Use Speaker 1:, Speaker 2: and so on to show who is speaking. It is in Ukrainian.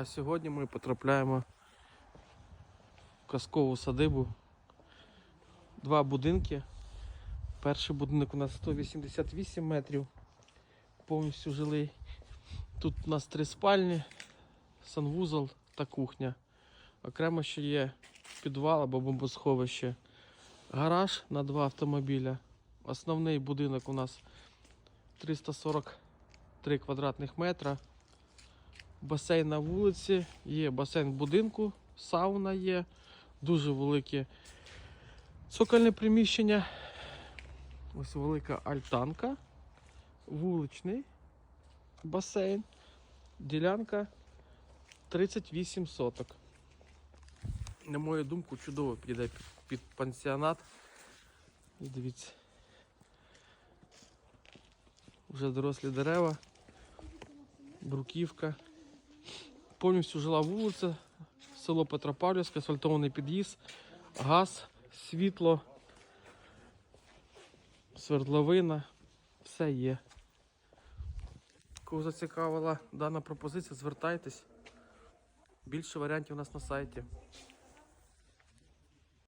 Speaker 1: А сьогодні ми потрапляємо в казкову садибу. Два будинки. Перший будинок у нас 188 метрів, повністю жилий. Тут у нас три спальні, санвузол та кухня. Окремо ще є підвал або бомбосховище. Гараж на два автомобіля. Основний будинок у нас 343 квадратних метра. Басейн на вулиці, є басейн в будинку, сауна є, дуже велике цокольне приміщення. Ось велика альтанка, вуличний басейн, ділянка 38 соток. На мою думку, чудово піде під, пансіонат. І дивіться. Вже дорослі дерева, бруківка. Повністю жила вулиця, село Петропавлівське, асфальтований під'їзд, газ, світло, свердловина, все є. Кого зацікавила дана пропозиція, звертайтесь. Більше варіантів у нас на сайті.